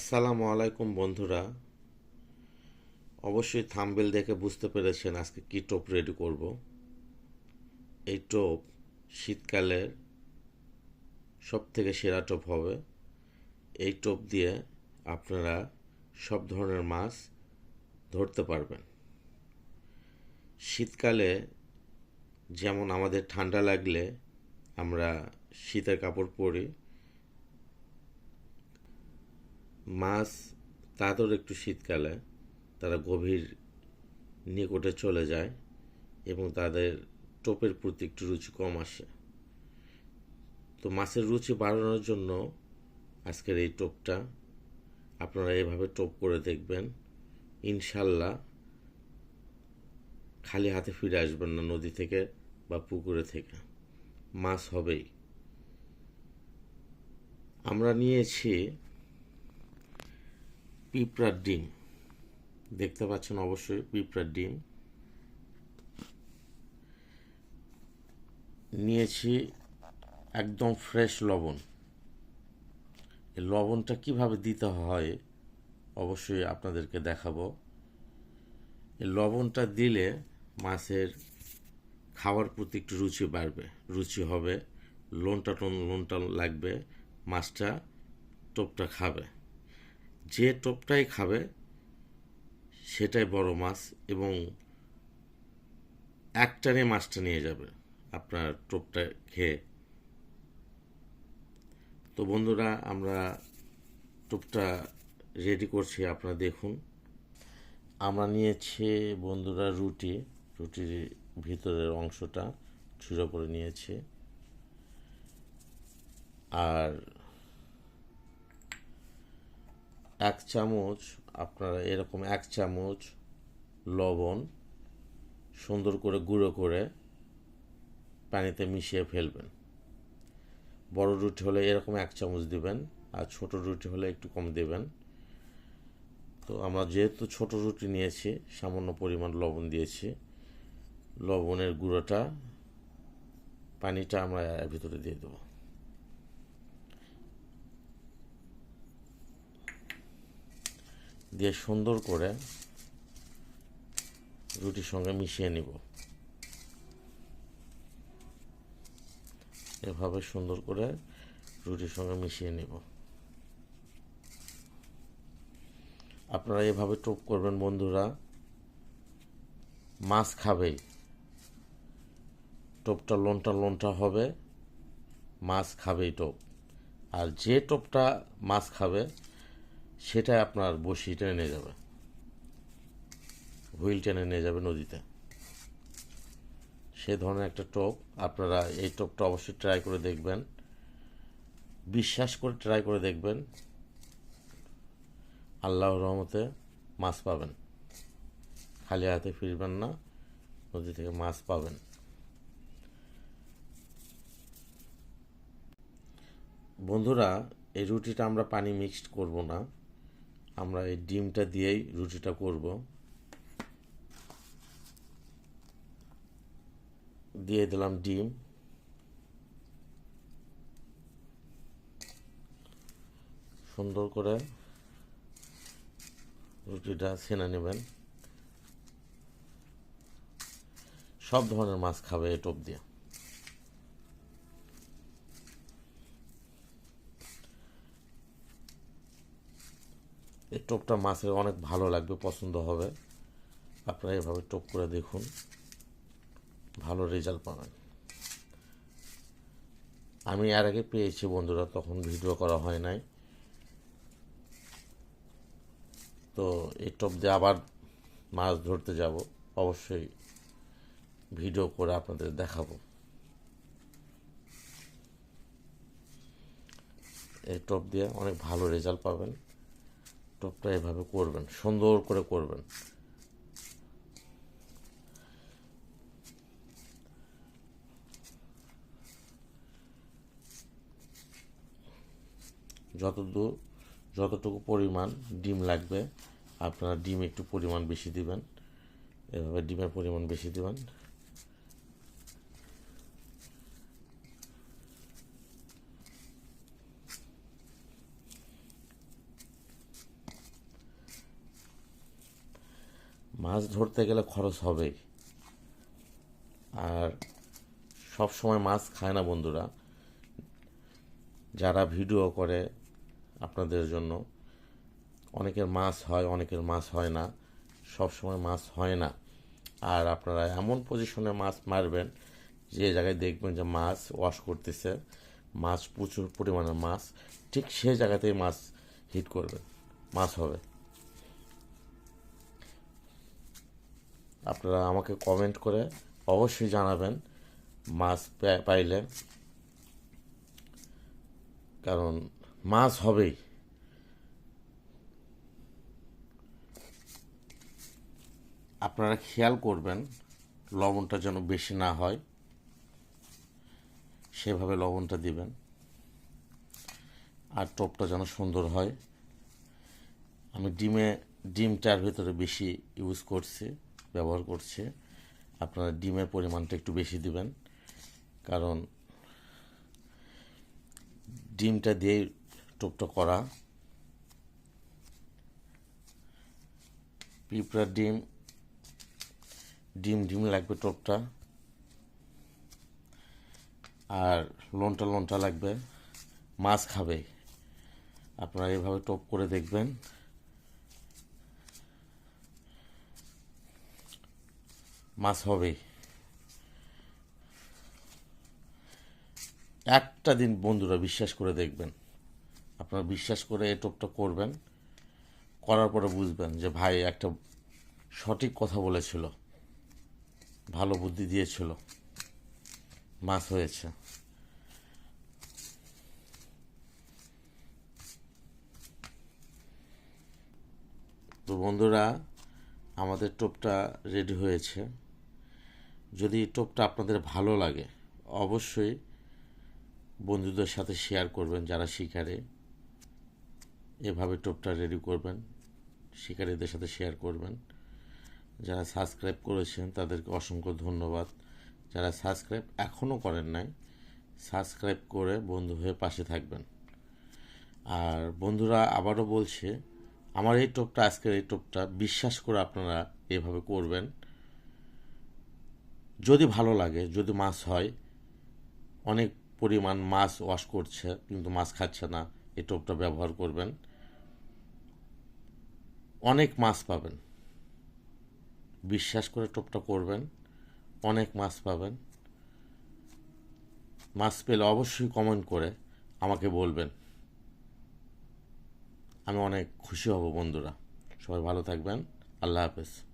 আসসালামু আলাইকুম বন্ধুরা। অবশ্যই থাম্বেল দেখে বুঝতে পেরেছেন আজকে কি টোপ রেডি করব। এই টোপ শীতকালের সব থেকে সেরা টোপ হবে। এই টোপ দিয়ে আপনারা সব ধরনের মাছ ধরতে পারবেন। শীতকালে যেমন আমাদের ঠান্ডা লাগলে আমরা শীতের কাপড় পরি মাছ, তাদের একটু শীতকালে তারা গভীর নিকটে চলে যায় এবং তাদের টোপের প্রতি একটু রুচি কম আসে। তো মাছের রুচি বাড়ানোর জন্য আজকের এই টোপটা আপনারা এভাবে টোপ করে দেখবেন। ইনশাল্লাহ খালি হাতে ফিরে আসবেন না নদী থেকে বা পুকুরে থেকে। মাছ হবেই। আমরা নিয়েছি পিঁপড়ার ডিম। দেখতে পাচ্ছেন অবশ্যই পিঁপড়ার ডিম। নিয়েছি একদম ফ্রেশ লবণ। এই লবণটা কীভাবে দিতে হয় অবশ্যই আপনাদেরকে দেখাবো। এই লবণটা দিলে মাছের খাওয়ার প্রতি একটু রুচি বাড়বে, রুচি হবে, লোনটা টোন, লোনটা লাগবে, মাছটা টোপটা খাবে। যে টোপটাই খাবে, সেটাই বড় মাছ এবং একটানে মাছটা নিয়ে যাবে আপনার টোপটা খেয়ে। তো বন্ধুরা, আমরা টোপটা রেডি করছি, আপনারা দেখুন। আমরা নিয়েছি বন্ধুরা রুটি, রুটির ভিতরের অংশটা ছুঁড়ো করে নিয়েছি। আর এক চামচ, আপনারা এরকম এক চামচ লবণ সুন্দর করে গুঁড়ো করে পানিতে মিশিয়ে ফেলবেন। বড় রুটি হলে এরকম এক চামচ দিবেন আর ছোট রুটি হলে একটু কম দেবেন। তো আমরা যেহেতু ছোট রুটি নিয়েছি, সামান্য পরিমাণ লবণ দিয়েছি। লবণের গুঁড়োটা পানিটা আমরা ভিতরে দিয়ে দেবো। দিয়ে সুন্দর করে রুটির সঙ্গে মিশিয়ে নিব। এভাবে সুন্দর করে রুটির সঙ্গে মিশিয়ে নিব। আপনারা এভাবে টোপ করবেন বন্ধুরা। মাছ খাবেই। টোপটা লোনটা লোনটা হবে, মাছ খাবেই টোপ। আর যে টোপটা মাছ খাবে সেটাই আপনার বসি টেনে যাবে। হুইল টেনে নিয়ে যাবে নদীতে। সে ধরনের একটা টোপ, আপনারা এই টোপটা অবশ্যই ট্রাই করে দেখবেন। বিশ্বাস করে ট্রাই করে দেখবেন। আল্লাহর রহমতে মাছ পাবেন। খালি হাতে ফিরবেন না, নদী থেকে মাছ পাবেন। বন্ধুরা, এই রুটিটা আমরা পানি মিক্সড করব না। আমরা এই ডিমটা দিয়েই রুটিটা করব। দিয়ে দিলাম ডিম। সুন্দর করে রুটিটা ছেনে নেবেন। সব ধরনের মাছ খাবে এই টোপ দিয়ে। এই টোপটা মাছের অনেক ভালো লাগবে, পছন্দ হবে। আপনারা এভাবে টোপ করে দেখুন। ভালো রেজাল্ট পাবেন। আমি এর আগে পেয়েছি বন্ধুরা, তখন ভিডিও করা হয় নাই। তো এই টোপ দিয়ে আবার মাছ ধরতে যাব। অবশ্যই ভিডিও করে আপনাদের দেখাবো। এই টোপ দিয়ে অনেক ভালো রেজাল্ট পাবেন। টপটা এভাবে করবেন, সুন্দর করে করবেন। যতটুকু যতটুকু পরিমাণ ডিম লাগবে, আপনারা ডিম একটু পরিমাণ বেশি দিবেন। এভাবে ডিমের পরিমাণ বেশি দিবেন। মাছ ধরতে গেলে খরচ হবেই। আর সব সময় মাছ খায় না বন্ধুরা। যারা ভিডিও করে আপনাদের জন্য, অনেকের মাছ হয়, অনেকের মাছ হয় না। সব সময় মাছ হয় না। আর আপনারা এমন পজিশনে মাছ মারবেন, যে জায়গায় দেখবেন যে মাছ ওয়াশ করতেছে, মাছ প্রচুর পরিমাণে মাছ, ঠিক সেই জায়গাতেই মাছ হিট করবেন, মাছ হবে। আপনারা আমাকে কমেন্ট করে অবশ্যই জানাবেন মাছ পাইলে। কারণ মাছ হবেই। আপনারা খেয়াল করবেন, লবণটা যেন বেশি না হয়। সেভাবে লবণটা দিবেন। আর টোপটা যেন সুন্দর হয়। আমি ডিমে, ডিমটার ভিতরে বেশি ইউজ করছি। ব্যবহার করছে, আপনারা ডিমের পরিমাণটা একটু বেশি দিবেন। কারণ ডিমটা দিয়ে টোপটা করা, পিঁপড়ার ডিম ডিম ডিম লাগবে টোপটা, আর লনটা লনটা লাগবে, মাছ খাবে। আপনারা এভাবে টোপ করে দেখবেন। মাছ হবেই। একটা দিন বন্ধুরা বিশ্বাস করে দেখবেন। আপনারা বিশ্বাস করে এই টোপটা করবেন, করার পরে বুঝবেন যে ভাই একটা সঠিক কথা বলেছিল, ভালো বুদ্ধি দিয়েছিল, মাছ হয়েছে। তো বন্ধুরা, আমাদের টোপটা রেডি হয়েছে। যদি টোপটা আপনাদের ভালো লাগে, অবশ্যই বন্ধুদের সাথে শেয়ার করবেন যারা শিকারে। এভাবে টোপটা রেডি করবেন, শিকারীদের সাথে শেয়ার করবেন। যারা সাবস্ক্রাইব করেছেন, তাদেরকে অসংখ্য ধন্যবাদ। যারা সাবস্ক্রাইব এখনও করেন নাই সাবস্ক্রাইব করে বন্ধু হয়ে পাশে থাকবেন। আর বন্ধুরা আবারও বলছে, আমার এই টোপটা, আজকের এই টোপটা, বিশ্বাস করে আপনারা এভাবে করবেন। যদি ভালো লাগে, যদি মাছ হয়, অনেক পরিমাণ মাছ ওয়াশ করছে, কিন্তু মাছ খাচ্ছে না, এই টোপটা ব্যবহার করবেন। অনেক মাছ পাবেন। বিশ্বাস করে টোপটা করবেন, অনেক মাছ পাবেন। মাছ পেলে অবশ্যই কমেন্ট করে আমাকে বলবেন। আমি অনেক খুশি হব বন্ধুরা। সবাই ভালো থাকবেন। আল্লাহ হাফেজ।